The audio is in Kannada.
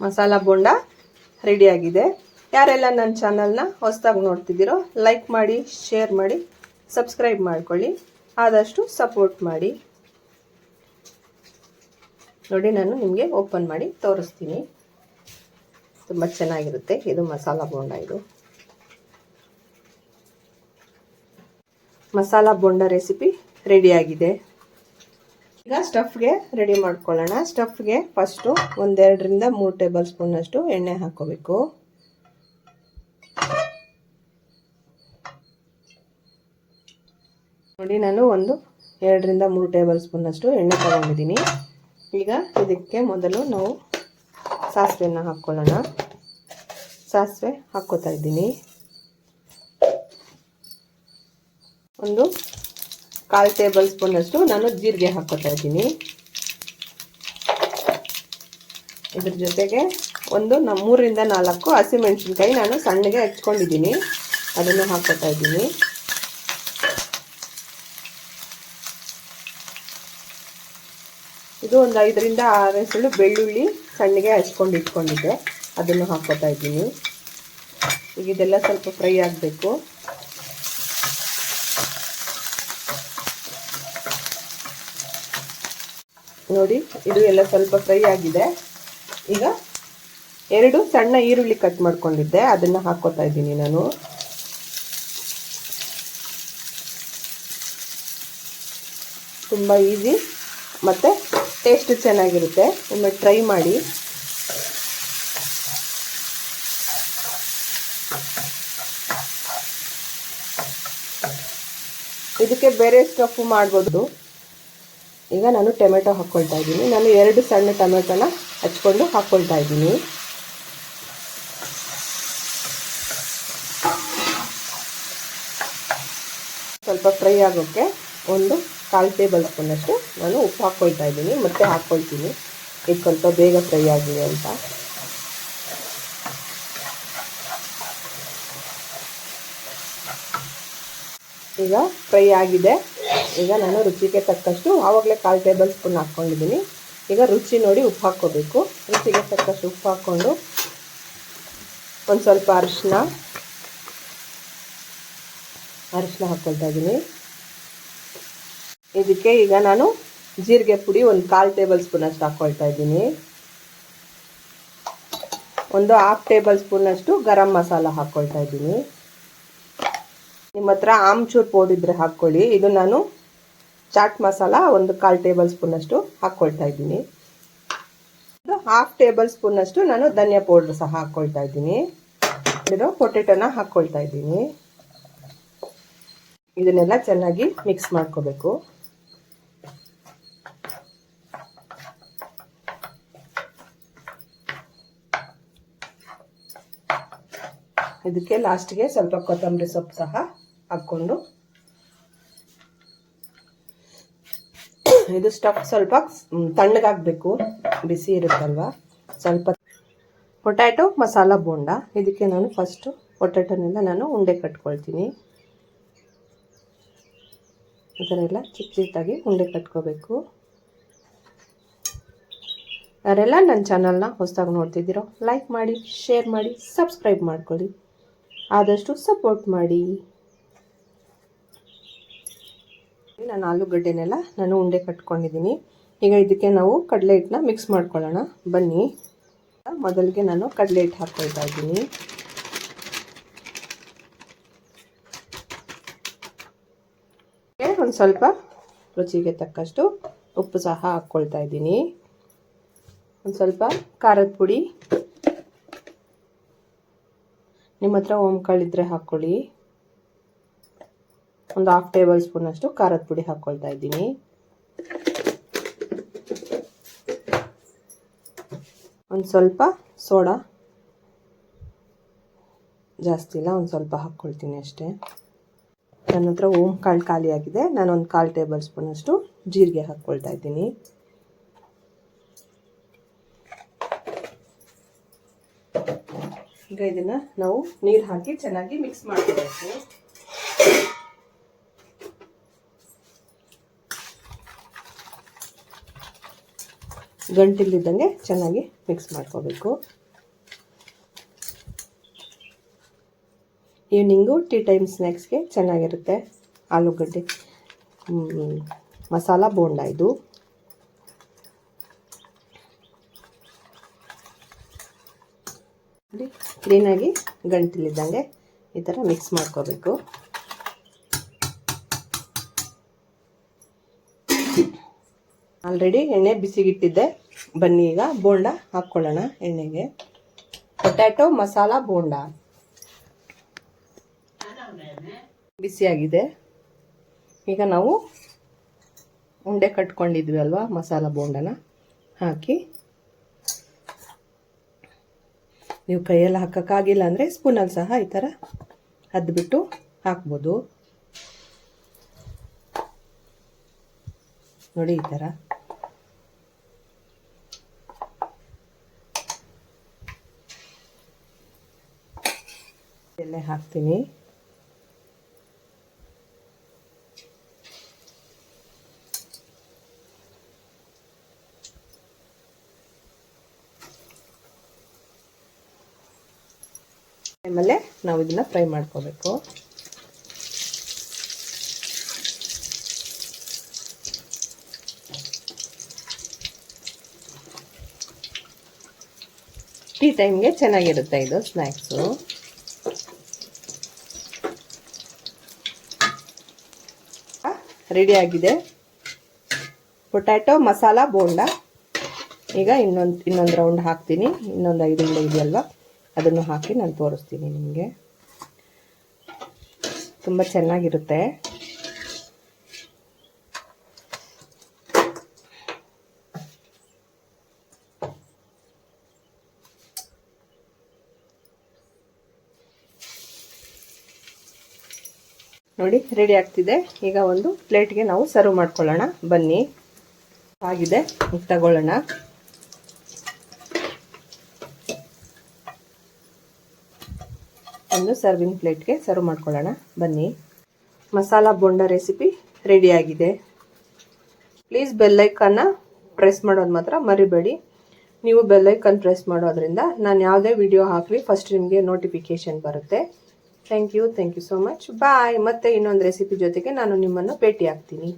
ಮಸಾಲ ಬೋಂಡ ರೆಡಿಯಾಗಿದೆ ಯಾರೆಲ್ಲ ನನ್ನ ಚಾನಲ್ನ ಹೊಸದಾಗಿ ನೋಡ್ತಿದ್ದೀರೋ ಲೈಕ್ ಮಾಡಿ ಶೇರ್ ಮಾಡಿ ಸಬ್ಸ್ಕ್ರೈಬ್ ಮಾಡ್ಕೊಳ್ಳಿ. ಆದಷ್ಟು ಸಪೋರ್ಟ್ ಮಾಡಿ. ನೋಡಿ, ನಾನು ನಿಮಗೆ ಓಪನ್ ಮಾಡಿ ತೋರಿಸ್ತೀನಿ. ತುಂಬ ಚೆನ್ನಾಗಿರುತ್ತೆ ಇದು ಮಸಾಲ ಬೋಂಡ ಇದು. ಮಸಾಲ ಬೋಂಡ ರೆಸಿಪಿ ರೆಡಿಯಾಗಿದೆ ಈಗ ಸ್ಟಫ್ಗೆ ರೆಡಿ ಮಾಡ್ಕೊಳ್ಳೋಣ. ಸ್ಟಫ್ಗೆ ಫಸ್ಟು ಒಂದೆರಡರಿಂದ ಮೂರು ಟೇಬಲ್ ಸ್ಪೂನಷ್ಟು ಎಣ್ಣೆ ಹಾಕೋಬೇಕು. ನೋಡಿ, ನಾನು ಒಂದು ಎರಡರಿಂದ ಮೂರು ಟೇಬಲ್ ಸ್ಪೂನಷ್ಟು ಎಣ್ಣೆ ತಗೊಂಡಿದ್ದೀನಿ. ಈಗ ಇದಕ್ಕೆ ಮೊದಲು ನಾವು ಸಾಸಿವೆಯನ್ನು ಹಾಕ್ಕೊಳ್ಳೋಣ. ಸಾಸಿವೆ ಹಾಕ್ಕೋತಾ ಇದ್ದೀನಿ. ಒಂದು ಕಾಲು ಟೇಬಲ್ ಸ್ಪೂನಷ್ಟು ನಾನು ಜೀರಿಗೆ ಹಾಕ್ಕೋತಾ ಇದ್ದೀನಿ. ಇದ್ರ ಜೊತೆಗೆ ಒಂದು ನಮ್ಮ ಮೂರರಿಂದ ನಾಲ್ಕು ಹಸಿಮೆಣಸಿನ್ಕಾಯಿ ನಾನು ಸಣ್ಣಗೆ ಹಚ್ಕೊಂಡಿದ್ದೀನಿ. ಅದನ್ನು ಹಾಕ್ಕೋತಾ ಇದ್ದೀನಿ. ಇದು ಒಂದು ಐದರಿಂದ ಆರು ಸುಳ್ಳು ಬೆಳ್ಳುಳ್ಳಿ ಸಣ್ಣಗೆ ಹಚ್ಕೊಂಡು ಇಟ್ಕೊಂಡಿದ್ದೆ. ಅದನ್ನು ಹಾಕ್ಕೋತಾ ಇದ್ದೀನಿ. ಈಗ ಇದೆಲ್ಲ ಸ್ವಲ್ಪ ಫ್ರೈ ಆಗಬೇಕು. ನೋಡಿ, ಇದು ಎಲ್ಲ ಸ್ವಲ್ಪ ಫ್ರೈ ಆಗಿದೆ. ಈಗ ಎರಡು ಸಣ್ಣ ಈರುಳ್ಳಿ ಕಟ್ ಮಾಡ್ಕೊಂಡಿದ್ದೆ. ಅದನ್ನು ಹಾಕೋತಾ ಇದ್ದೀನಿ ನಾನು. ತುಂಬ ಈಸಿ ಮತ್ತು ಟೇಸ್ಟ್ ಚೆನ್ನಾಗಿರುತ್ತೆ. ಒಮ್ಮೆ ಟ್ರೈ ಮಾಡಿ. ಇದಕ್ಕೆ ಬೇರೆ ಸ್ಟಫು ಮಾಡ್ಬೋದು. ಈಗ ನಾನು ಟೊಮೆಟೊ ಹಾಕ್ಕೊಳ್ತಾ ಇದ್ದೀನಿ. ನಾನು ಎರಡು ಸಣ್ಣ ಟೊಮೆಟೊನ ಹಚ್ಕೊಂಡು ಹಾಕ್ಕೊಳ್ತಾ ಇದ್ದೀನಿ. ಸ್ವಲ್ಪ ಫ್ರೈ ಆಗೋಕ್ಕೆ ಒಂದು ಕಾಲು ಟೇಬಲ್ ಸ್ಪೂನಷ್ಟು ನಾನು ಉಪ್ಪು ಹಾಕ್ಕೊಳ್ತಾ ಇದ್ದೀನಿ. ಮತ್ತೆ ಹಾಕ್ಕೊಳ್ತೀನಿ ಈಗ ಸ್ವಲ್ಪ ಬೇಗ ಫ್ರೈ ಆಗಿದೆ ಅಂತ. ಈಗ ಫ್ರೈ ಆಗಿದೆ. ಈಗ ನಾನು ರುಚಿಗೆ ತಕ್ಕಷ್ಟು ಆವಾಗಲೇ ಕಾಲು ಟೇಬಲ್ ಸ್ಪೂನ್ ಹಾಕ್ಕೊಂಡಿದ್ದೀನಿ. ಈಗ ರುಚಿ ನೋಡಿ ಉಪ್ಪು ಹಾಕ್ಕೋಬೇಕು. ರುಚಿಗೆ ತಕ್ಕಷ್ಟು ಉಪ್ಪು ಹಾಕ್ಕೊಂಡು ಒಂದು ಸ್ವಲ್ಪ ಅರಿಶಿನ ಅರಿಶಿನ ಹಾಕ್ಕೊಳ್ತಾ ಇದ್ದೀನಿ. ಇದಕ್ಕೆ ಈಗ ನಾನು ಜೀರಿಗೆ ಪುಡಿ ಒಂದು ಕಾಲು ಟೇಬಲ್ ಸ್ಪೂನಷ್ಟು ಹಾಕ್ಕೊಳ್ತಾ ಇದ್ದೀನಿ. ಒಂದು ಹಾಫ್ ಟೇಬಲ್ ಸ್ಪೂನಷ್ಟು ಗರಂ ಮಸಾಲ ಹಾಕ್ಕೊಳ್ತಾ ಇದ್ದೀನಿ. ನಿಮ್ಮ ಹತ್ರ ಆಮ್ಚೂರ್ ಪೌಡ್ರಿದ್ರೆ ಹಾಕ್ಕೊಳ್ಳಿ. ಇದು ನಾನು ಚಾಟ್ ಮಸಾಲ ಒಂದು ಕಾಲು ಟೇಬಲ್ ಸ್ಪೂನಷ್ಟು ಹಾಕ್ಕೊಳ್ತಾ ಇದ್ದೀನಿ. ಇದು ಹಾಫ್ ಟೇಬಲ್ ಸ್ಪೂನಷ್ಟು ನಾನು ಧನಿಯಾ ಪೌಡ್ರ್ ಸಹ ಹಾಕ್ಕೊಳ್ತಾ ಇದ್ದೀನಿ. ಇದು ಪೊಟೆಟೊನ ಹಾಕ್ಕೊಳ್ತಾ ಇದ್ದೀನಿ. ಇದನ್ನೆಲ್ಲ ಚೆನ್ನಾಗಿ ಮಿಕ್ಸ್ ಮಾಡ್ಕೋಬೇಕು. ಇದಕ್ಕೆ ಲಾಸ್ಟ್ಗೆ ಸ್ವಲ್ಪ ಕೊತ್ತಂಬರಿ ಸೊಪ್ಪು ಸಹ ಹಾಕ್ಕೊಂಡು ಇದು ಸ್ಟಫ್ ಸ್ವಲ್ಪ ತಣ್ಣಗಾಗಬೇಕು. ಬಿಸಿ ಇರುತ್ತಲ್ವ? ಸ್ವಲ್ಪ ಪೊಟ್ಯಾಟೊ ಮಸಾಲ ಬೋಂಡ. ಇದಕ್ಕೆ ನಾನು ಫಸ್ಟು ಪೊಟ್ಯಾಟೊನೆಲ್ಲ ನಾನು ಉಂಡೆ ಕಟ್ಕೊಳ್ತೀನಿ. ಇದನ್ನೆಲ್ಲ ಚಿಕ್ಕ ಚಿಕ್ಕದಾಗಿ ಉಂಡೆ ಕಟ್ಕೋಬೇಕು. ಯಾರೆಲ್ಲ ನನ್ನ ಚಾನಲ್ನ ಹೊಸದಾಗಿ ನೋಡ್ತಿದ್ದೀರೋ ಲೈಕ್ ಮಾಡಿ ಶೇರ್ ಮಾಡಿ ಸಬ್ಸ್ಕ್ರೈಬ್ ಮಾಡ್ಕೊಳ್ಳಿ. ಆದಷ್ಟು ಸಪೋರ್ಟ್ ಮಾಡಿ. ನಾನು ಆಲೂಗಡ್ಡೆನೆಲ್ಲ ನಾನು ಉಂಡೆ ಕಟ್ಕೊಂಡಿದ್ದೀನಿ. ಈಗ ಇದಕ್ಕೆ ನಾವು ಕಡಲೆ ಹಿಟ್ಟನ್ನ ಮಿಕ್ಸ್ ಮಾಡ್ಕೊಳ್ಳೋಣ. ಬನ್ನಿ. ಮೊದಲಿಗೆ ನಾನು ಕಡಲೆ ಹಿಟ್ಟು ಹಾಕ್ಕೊಳ್ತಾ ಇದ್ದೀನಿ ಒಂದು ಸ್ವಲ್ಪ ರುಚಿಗೆ ತಕ್ಕಷ್ಟು ಉಪ್ಪು ಸಹ ಹಾಕ್ಕೊಳ್ತಾ ಇದ್ದೀನಿ. ಒಂದು ಸ್ವಲ್ಪ ಖಾರದ ಪುಡಿ. ನಿಮ್ಮ ಹತ್ರ ಓಂಕಾಳಿದ್ರೆ ಹಾಕ್ಕೊಳ್ಳಿ ಒಂದು ಹಾಫ್ ಟೇಬಲ್ ಸ್ಪೂನಷ್ಟು ಖಾರದ ಪುಡಿ ಹಾಕ್ಕೊಳ್ತಾ ಇದ್ದೀನಿ. ಒಂದು ಸ್ವಲ್ಪ ಸೋಡಾ. ಜಾಸ್ತಿ ಇಲ್ಲ, ಒಂದು ಸ್ವಲ್ಪ ಹಾಕ್ಕೊಳ್ತೀನಿ ಅಷ್ಟೇ. ನನ್ನ ಹತ್ರ ಓಮ್ ಕಾಳು ಖಾಲಿಯಾಗಿದೆ ನಾನು ಒಂದು ಕಾಲು ಟೇಬಲ್ ಸ್ಪೂನಷ್ಟು ಜೀರಿಗೆ ಹಾಕ್ಕೊಳ್ತಾ ಇದ್ದೀನಿ. ಈಗ ಇದನ್ನು ನಾವು ನೀರು ಹಾಕಿ ಚೆನ್ನಾಗಿ ಮಿಕ್ಸ್ ಮಾಡ್ಕೋಬೇಕು. ಗಂಟಿಲ್ದಿದ್ದಂಗೆ ಚೆನ್ನಾಗಿ ಮಿಕ್ಸ್ ಮಾಡ್ಕೋಬೇಕು. ಈವ್ನಿಂಗು ಟೀ ಟೈಮ್ ಸ್ನ್ಯಾಕ್ಸ್ಗೆ ಚೆನ್ನಾಗಿರುತ್ತೆ. ಆಲೂಗಡ್ಡೆ ಮಸಾಲ ಬೋಂಡ ಇದು. ಕ್ಲೀನಾಗಿ ಗಂಟಿಲಿದ್ದಂಗೆ ಈ ಥರ ಮಿಕ್ಸ್ ಮಾಡ್ಕೋಬೇಕು. ಆಲ್ರೆಡಿ ಎಣ್ಣೆ ಬಿಸಿಗಿಟ್ಟಿದ್ದೆ. ಬನ್ನಿ ಈಗ ಬೋಂಡ ಹಾಕ್ಕೊಳ್ಳೋಣ ಎಣ್ಣೆಗೆ. ಪೊಟ್ಯಾಟೊ ಮಸಾಲ ಬೋಂಡ. ಬಿಸಿಯಾಗಿದೆ. ಈಗ ನಾವು ಉಂಡೆ ಕಟ್ಕೊಂಡಿದ್ವಿ ಅಲ್ವಾ, ಮಸಾಲ ಬೋಂಡನ? ಹಾಕಿ. ನೀವು ಕೈಯಲ್ಲಿ ಹಾಕೋಕ್ಕಾಗಿಲ್ಲ ಅಂದರೆ ಸ್ಪೂನಲ್ಲಿ ಸಹ ಈ ಥರ ಅದ್ಬಿಟ್ಟು ಹಾಕ್ಬೋದು. ನೋಡಿ ಈ ಥರ ಎಣ್ಣೆ ಹಾಕ್ತೀನಿ. ಆಮೇಲೆ ನಾವು ಇದನ್ನ ಫ್ರೈ ಮಾಡ್ಕೋಬೇಕು. ಟೀ ಟೈಮ್ಗೆ ಚೆನ್ನಾಗಿರುತ್ತೆ ಇದು ಸ್ನ್ಯಾಕ್ಸು ರೆಡಿ ಆಗಿದೆ. ಪೊಟ್ಯಾಟೊ ಮಸಾಲ ಬೋಂಡ ಈಗ ಇನ್ನೊಂದು ಇನ್ನೊಂದು ರೌಂಡ್ ಹಾಕ್ತೀನಿ. ಇನ್ನೊಂದು ಐದು ಉಂಡೆ ಇದೆಯಲ್ವ? ಅದನ್ನು ಹಾಕಿ ನಾನು ತೋರಿಸ್ತೀನಿ ನಿಮಗೆ. ತುಂಬ ಚೆನ್ನಾಗಿರುತ್ತೆ. ನೋಡಿ ರೆಡಿ ಆಗ್ತಿದೆ. ಈಗ ಒಂದು ಪ್ಲೇಟ್ಗೆ ನಾವು ಸರ್ವ್ ಮಾಡ್ಕೊಳ್ಳೋಣ. ಬನ್ನಿ. ಆಗಿದೆ. ತಗೊಳ್ಳೋಣ. ಒಂದು ಸರ್ವಿಂಗ್ ಪ್ಲೇಟ್ಗೆ ಸರ್ವ್ ಮಾಡ್ಕೊಳ್ಳೋಣ. ಬನ್ನಿ. ಮಸಾಲ ಬೋಂಡ ರೆಸಿಪಿ ರೆಡಿ ಆಗಿದೆ. ಪ್ಲೀಸ್ ಬೆಲ್ಲೈಕನ್ನ ಪ್ರೆಸ್ ಮಾಡೋದು ಮಾತ್ರ ಮರಿಬೇಡಿ. ನೀವು ಬೆಲ್ಲೈಕನ್ ಪ್ರೆಸ್ ಮಾಡೋದ್ರಿಂದ ನಾನು ಯಾವುದೇ ವಿಡಿಯೋ ಹಾಕಲಿ ಫಸ್ಟ್ ನಿಮಗೆ ನೋಟಿಫಿಕೇಷನ್ ಬರುತ್ತೆ. Thank you thank you so much bye ಮತ್ತೆ ಇನ್ನೊಂದು ರೆಸಿಪಿ ಜೊತೆಗೆ ನಾನು ನಿಮ್ಮನ್ನು ಭೇಟಿ ಆಗ್ತೀನಿ